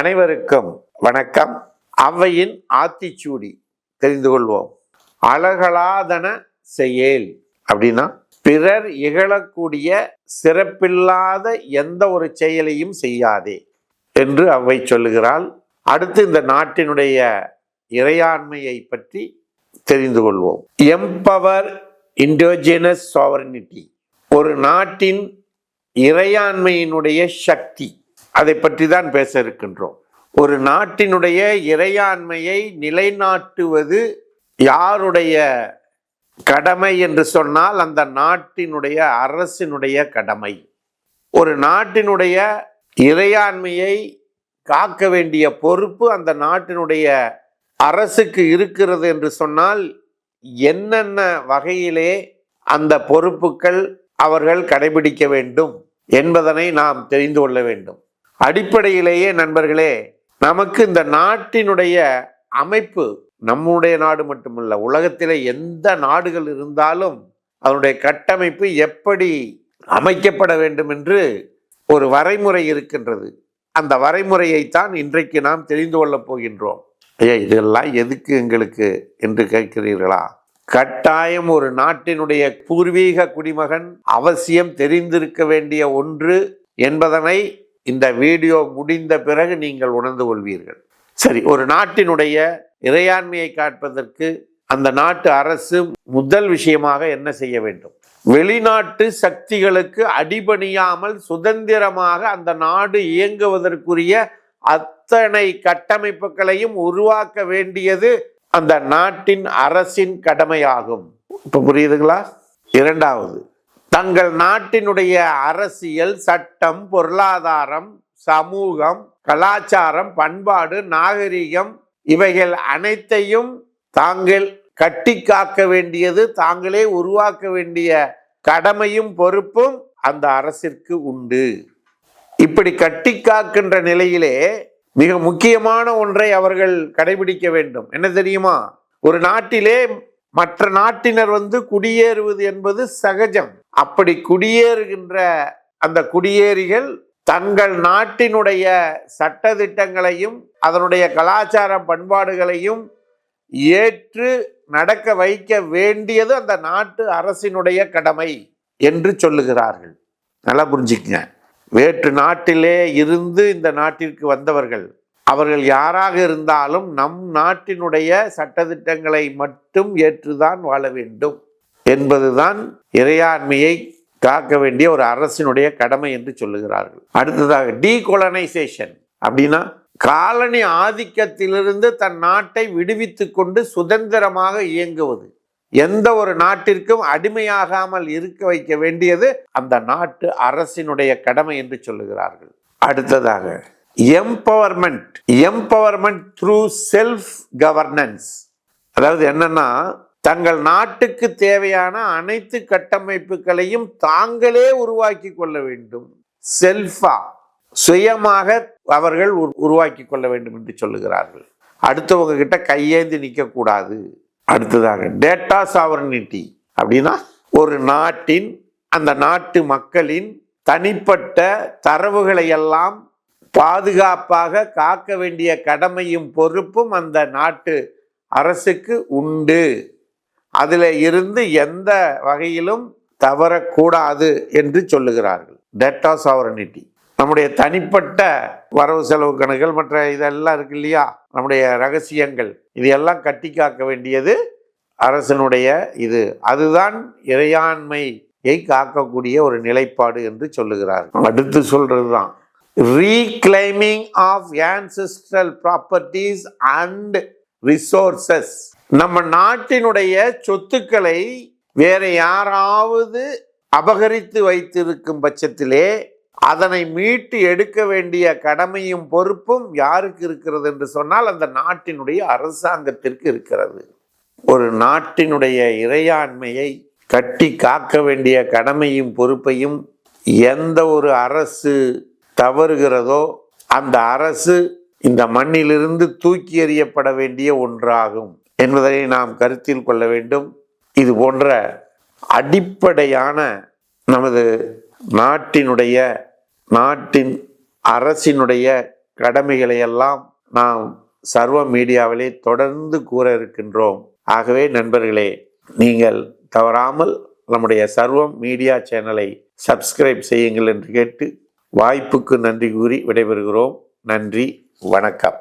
அனைவருக்கும் வணக்கம். அவ்வையின் ஆத்திச்சூடி தெரிந்து கொள்வோம். அழகலாதன செயல் அப்படின்னா பிறர் இகழக்கூடிய சிறப்பில்லாத எந்த ஒரு செயலையும் செய்யாதே என்று அவ்வை சொல்லுகிறாள். அடுத்து இந்த நாட்டினுடைய இறையாண்மையை பற்றி தெரிந்து கொள்வோம். எம்பவர் இண்டோஜினஸ் சாவரனிட்டி ஒரு நாட்டின் இறையாண்மையினுடைய சக்தி. அதை பற்றி தான் பேச இருக்கின்றோம். ஒரு நாட்டினுடைய இறையாண்மையை நிலைநாட்டுவது யாருடைய கடமை என்று சொன்னால் அந்த நாட்டினுடைய அரசினுடைய கடமை. ஒரு நாட்டினுடைய இறையாண்மையை காக்க வேண்டிய பொறுப்பு அந்த நாட்டினுடைய அரசுக்கு இருக்கிறது என்று சொன்னால் என்னென்ன வகையிலே அந்த பொறுப்புகள் அவர்கள் கடைபிடிக்க வேண்டும் என்பதனை நாம் தெரிந்து கொள்ள வேண்டும். அடிப்படையிலேயே நண்பர்களே நமக்கு இந்த நாட்டினுடைய அமைப்பு நம்முடைய நாடு மட்டுமல்ல உலகத்திலே எந்த நாடுகள் இருந்தாலும் அதனுடைய கட்டமைப்பு எப்படி அமைக்கப்பட வேண்டும் என்று ஒரு வரைமுறை இருக்கின்றது. அந்த வரைமுறையைத்தான் இன்றைக்கு நாம் தெரிந்து கொள்ளப் போகின்றோம். ஐயா இதெல்லாம் எதுக்கு எங்களுக்கு என்று கேட்கிறீர்களா? கட்டாயம் ஒரு நாட்டினுடைய பூர்வீக குடிமகன் அவசியம் தெரிந்திருக்க வேண்டிய ஒன்று என்பதனை இந்த வீடியோ முடிந்த பிறகு நீங்கள் உணர்ந்து கொள்வீர்கள். சரி ஒரு நாட்டினுடைய இறையாண்மையை காட்பதற்கு அந்த நாட்டு அரசு முதல் விஷயமாக என்ன செய்ய வேண்டும்? வெளிநாட்டு சக்திகளுக்கு அடிபணியாமல் சுதந்திரமாக அந்த நாடு இயங்குவதற்குரிய அத்தனை கட்டமைப்புகளையும் உருவாக்க வேண்டியது அந்த நாட்டின் அரசின் கடமையாகும். இப்போ புரியுதுங்களா? இரண்டாவது தங்கள் நாட்டினுடைய அரசியல் சட்டம் பொருளாதாரம் சமூகம் கலாச்சாரம் பண்பாடு நாகரிகம் இவைகள் அனைத்தையும் தாங்கள் கட்டி காக்க வேண்டியது தாங்களே உருவாக்க வேண்டிய கடமையும் பொறுப்பும் அந்த அரசிற்கு உண்டு. இப்படி கட்டி காக்கின்ற நிலையிலே மிக முக்கியமான ஒன்றை அவர்கள் கடைபிடிக்க வேண்டும். என்ன தெரியுமா? ஒரு நாட்டிலே மற்ற நாட்டினர் வந்து குடியேறுவது என்பது சகஜம். அப்படி குடியேறுகின்ற அந்த குடியேறிகள் தங்கள் நாட்டினுடைய சட்டதிட்டங்களையும் அதனுடைய கலாச்சார பண்பாடுகளையும் ஏற்று நடக்க வைக்க வேண்டியது அந்த நாட்டு அரசினுடைய கடமை என்று சொல்லுகிறார்கள். நல்லா புரிஞ்சுக்கங்க. வேற்று நாட்டிலே இருந்து இந்த நாட்டிற்கு வந்தவர்கள் அவர்கள் யாராக இருந்தாலும் நம் நாட்டினுடைய சட்டதிட்டங்களை மட்டும் ஏற்றுதான் வாழ வேண்டும். என்பதுதான் இறையாண்மையை காக்க வேண்டிய ஒரு அரசினுடைய கடமை என்று சொல்லுகிறார்கள். அடுத்ததாக டீகொலனைசேஷன் அப்படின்னா காலனி ஆதிக்கத்திலிருந்து தன் நாட்டை விடுவித்து கொண்டு சுதந்திரமாக இயங்குவது. எந்த ஒரு நாட்டிற்கும் அடிமையாகாமல் இருக்க வைக்க வேண்டியது அந்த நாட்டு அரசினுடைய கடமை என்று சொல்லுகிறார்கள். அடுத்ததாக empowerment empowerment through self governance அதாவது என்னன்னா தங்கள் நாட்டுக்கு தேவையான அனைத்து கட்டமைப்புகளையும் தாங்களே உருவாக்கி கொள்ள வேண்டும். செல்ஃபா சுயமாக அவர்கள் உருவாக்கி கொள்ள வேண்டும் என்று சொல்லுகிறார்கள். அடுத்தவங்க கிட்ட கையேந்தி நிற்கக்கூடாது அடுத்ததாக டேட்டா சாவரனிட்டி அப்படின்னா ஒரு நாட்டின் அந்த நாட்டு மக்களின் தனிப்பட்ட தரவுகளை எல்லாம் பாதுகாப்பாக காக்க வேண்டிய கடமையும் பொறுப்பும் அந்த நாட்டு அரசுக்கு உண்டு. அதில் இருந்து எந்த வகையிலும் தவறக்கூடாது என்று சொல்லுகிறார்கள். டேட்டா சாவரனிட்டி நம்முடைய தனிப்பட்ட வரவு செலவு கணக்குகள் மற்ற இதெல்லாம் இருக்கு இல்லையா? நம்முடைய ரகசியங்கள் இதையெல்லாம் கட்டி காக்க வேண்டியது அரசனுடைய இது. அதுதான் இறையாண்மையை காக்கக்கூடிய ஒரு நிலைப்பாடு என்று சொல்லுகிறார்கள். அடுத்து சொல்றதுதான். Reclaiming of ancestral properties and resources நம்ம நாட்டினுடைய சொத்துக்களை வேற யாராவது அபகரித்து வைத்திருக்கும் பட்சத்திலே அதனை மீட்டு எடுக்க வேண்டிய கடமையும் பொறுப்பும் யாருக்கு இருக்கிறது என்று சொன்னால் அந்த நாட்டினுடைய அரசாங்கத்திற்கு இருக்கிறது. ஒரு நாட்டினுடைய இறையாண்மையை கட்டி காக்க வேண்டிய கடமையும் பொறுப்பையும் எந்த ஒரு அரசு தவறுகிறதோ அந்த அரசு இந்த மண்ணிலிருந்து தூக்கி எறியப்பட வேண்டிய ஒன்றாகும். என்பதனை நாம் கருத்தில் கொள்ள வேண்டும். இது போன்ற அடிப்படையான நமது நாட்டினுடைய நாட்டின் அரசினுடைய கடமைகளை எல்லாம் நாம் சர்வ மீடியாவிலே தொடர்ந்து கூற இருக்கின்றோம். ஆகவே நண்பர்களே நீங்கள் தவறாமல் நம்முடைய சர்வம் மீடியா சேனலை சப்ஸ்கிரைப் செய்யுங்கள் என்று கேட்டு வாய்ப்புக்கு நன்றி கூறி விடைபெறுகிறோம். நன்றி வணக்கம்.